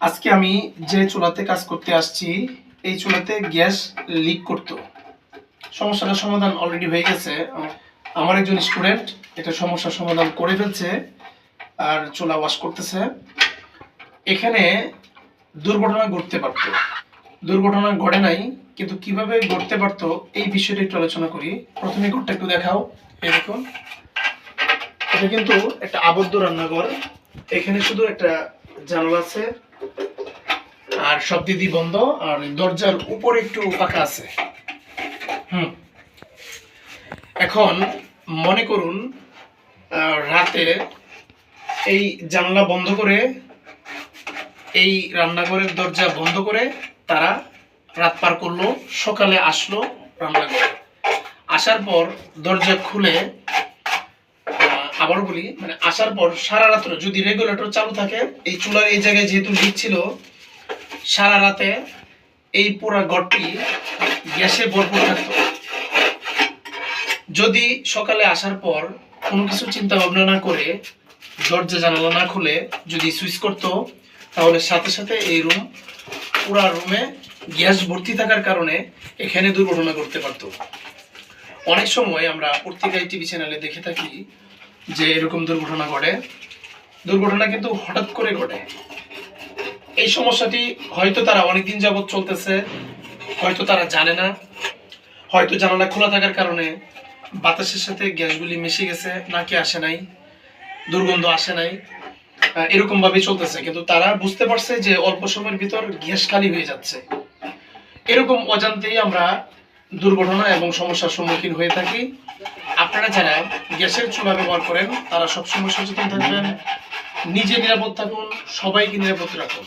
আজকে আমি যে চুলাতে কাজ করতে আসছি, এই চুলাতে গ্যাস লিক করতো। সমস্যাটার সমাধান অলরেডি হয়ে গেছে। আমার একজন স্টুডেন্ট এটা সমস্যার সমাধান করে ফেলছে আর চুলা ওয়াশ করতেছে। এখানে দুর্ঘটনা ঘটতে পারতো। দুর্ঘটনা ঘটে নাই, কিন্তু কীভাবে ঘটতে পারতো এই বিষয়টা একটু আলোচনা করি। প্রথমে ঘরটা একটু দেখাও। এই দেখুন। এটা কিন্তু একটা আবদ্ধ রান্নাঘর। এখানে শুধু একটা জানালা আছে। আর সব দিদি বন্ধ আর দরজার উপরে একটু ফাঁকা আছে। হুম। এখন মনে করুন রাতে এই জানলা বন্ধ করে এই রান্নাঘরের দরজা বন্ধ করে তারা রাত পার করল সকালে আসলো রান্নাঘরে। আসার পর দরজা খুলে আহ, আবারও বলি মানে আসার পর সারা রাত্র যদি রেগুলেটর চালু থাকে এই চুলার এই জায়গায় যেহেতু লিক ছিল সারা রাতে এই পুরো ঘরটি গ্যাসে ভরপুর থাকতো। যদি সকালে আসার পর কোনো কিছু চিন্তা ভাবনা না করে দরজা জানালা না খুলে যদি সুইচ করতো, তাহলে সাথে সাথে এই রুম, পুরা রুমে গ্যাস ভর্তি থাকার কারণে এখানে দুর্ঘটনা ঘটতে পারতো। অনেক সময় আমরা পত্রিকায় টিভি চ্যানেলে দেখে থাকি যে এরকম দুর্ঘটনা ঘটে। দুর্ঘটনা কিন্তু হঠাৎ করে ঘটে। এই সমস্যাটি হয়তো তারা অনেকদিন যাবৎ চলতেছে, হয়তো তারা জানে না, হয়তো জানালা খোলা থাকার কারণে বাতাসের সাথে গ্যাসগুলি মিশে গেছে, নাকি আসে নাই, দুর্গন্ধ আসে নাই এরকম ভাবে চলতেছে। কিন্তু তারা বুঝতে পারছে যে অল্প সময়ের ভিতর গ্যাস খালি হয়ে যাচ্ছে। এরকম অজান্তেই আমরা দুর্ঘটনা এবং সমস্যার সম্মুখীন হয়ে থাকি। আপনারা যারা গ্যাসের চুলা ব্যবহার করেন, তারা সবসময় সচেতন থাকবেন। নিজে নিরাপদ থাকুন, সবাইকে নিরাপদ রাখুন।